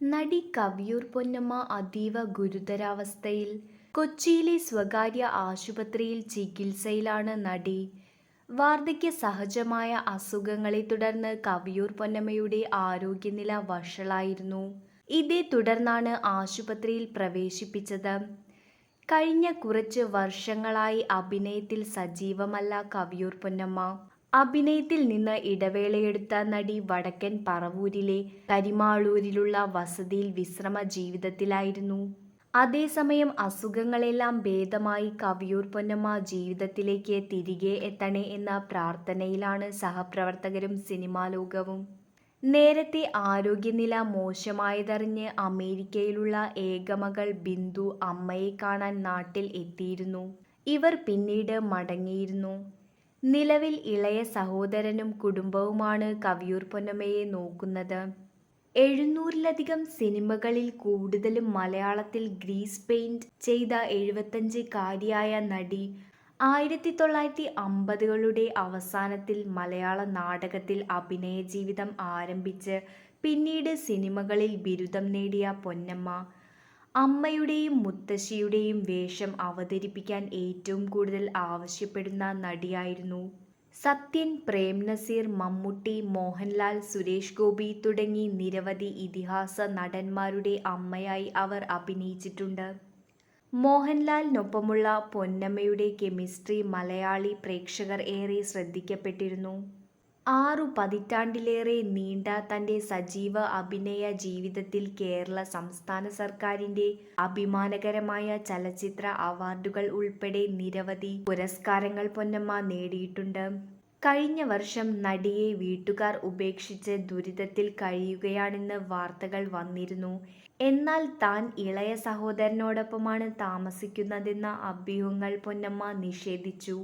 നടി കവിയൂർ പൊന്നമ്മ അതീവ ഗുരുതരാവസ്ഥയിൽ കൊച്ചിയിലെ സ്വകാര്യ ആശുപത്രിയിൽ ചികിത്സയിലാണ് നടി. വാർദ്ധക്യ സഹജമായ അസുഖങ്ങളെ തുടർന്ന് കവിയൂർ പൊന്നമ്മയുടെ ആരോഗ്യനില വഷളായിരുന്നു. ഇതേ തുടർന്നാണ് ആശുപത്രിയിൽ പ്രവേശിപ്പിച്ചത്. കഴിഞ്ഞ കുറച്ച് വർഷങ്ങളായി അഭിനയത്തിൽ സജീവമല്ല കവിയൂർ പൊന്നമ്മ. അഭിനയത്തിൽ നിന്ന് ഇടവേളയെടുത്ത നടി വടക്കൻ പറവൂരിലെ കരിമാളൂരിലുള്ള വസതിയിൽ വിശ്രമ ജീവിതത്തിലായിരുന്നു. അതേസമയം അസുഖങ്ങളെല്ലാം ഭേദമായി കവിയൂർ പൊന്നമ്മ ജീവിതത്തിലേക്ക് തിരികെ എത്തണേ എന്ന പ്രാർത്ഥനയിലാണ് സഹപ്രവർത്തകരും സിനിമാ ലോകവും. നേരത്തെ ആരോഗ്യനില മോശമായതറിഞ്ഞ് അമേരിക്കയിലുള്ള ഏകമകൾ ബിന്ദു അമ്മയെ കാണാൻ നാട്ടിൽ എത്തിയിരുന്നു. ഇവർ പിന്നീട് മടങ്ങിയിരുന്നു. നിലവിൽ ഇളയ സഹോദരനും കുടുംബവുമാണ് കവിയൂർ പൊന്നമ്മയെ നോക്കുന്നത്. എഴുന്നൂറിലധികം സിനിമകളിൽ കൂടുതലും മലയാളത്തിൽ ഗ്രീസ് പെയിന്റ് ചെയ്ത എഴുപത്തഞ്ചുകാരിയായ നടി ആയിരത്തി തൊള്ളായിരത്തി അമ്പതുകളുടെ അവസാനത്തിൽ മലയാള നാടകത്തിൽ അഭിനയ ജീവിതം ആരംഭിച്ച് പിന്നീട് സിനിമകളിൽ ബിരുദം നേടിയ പൊന്നമ്മ അമ്മയുടെയും മുത്തശ്ശിയുടെയും വേഷം അവതരിപ്പിക്കാൻ ഏറ്റവും കൂടുതൽ ആവശ്യപ്പെടുന്ന നടിയായിരുന്നു സത്യൻ പ്രേം നസീർ മമ്മൂട്ടി മോഹൻലാൽ സുരേഷ് ഗോപി തുടങ്ങി നിരവധി ഇതിഹാസ നടന്മാരുടെ അമ്മയായി അവർ അഭിനയിച്ചിട്ടുണ്ട്. മോഹൻലാലിനൊപ്പമുള്ള പൊന്നമ്മയുടെ കെമിസ്ട്രി മലയാളി പ്രേക്ഷകർ ഏറെ ശ്രദ്ധിക്കപ്പെട്ടിരുന്നു. ആറു പതിറ്റാണ്ടിലേറെ നീണ്ട തന്റെ സജീവ അഭിനയ ജീവിതത്തിൽ കേരള സംസ്ഥാന സർക്കാരിന്റെ അഭിമാനകരമായ ചലച്ചിത്ര അവാർഡുകൾ ഉൾപ്പെടെ നിരവധി പുരസ്കാരങ്ങൾ പൊന്നമ്മ നേടിയിട്ടുണ്ട്. കഴിഞ്ഞ വർഷം നടിയെ വീട്ടുകാർ ഉപേക്ഷിച്ച് ദുരിതത്തിൽ കഴിയുകയാണെന്ന് വാർത്തകൾ വന്നിരുന്നു. എന്നാൽ താൻ ഇളയ സഹോദരനോടൊപ്പമാണ് താമസിക്കുന്നതെന്ന അഭ്യൂഹങ്ങൾ പൊന്നമ്മ നിഷേധിച്ചു.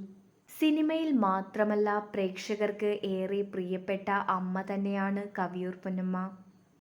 സിനിമയിൽ മാത്രമല്ല പ്രേക്ഷകർക്ക് ഏറെ പ്രിയപ്പെട്ട അമ്മ തന്നെയാണ് കവിയൂർ പൊന്നമ്മ.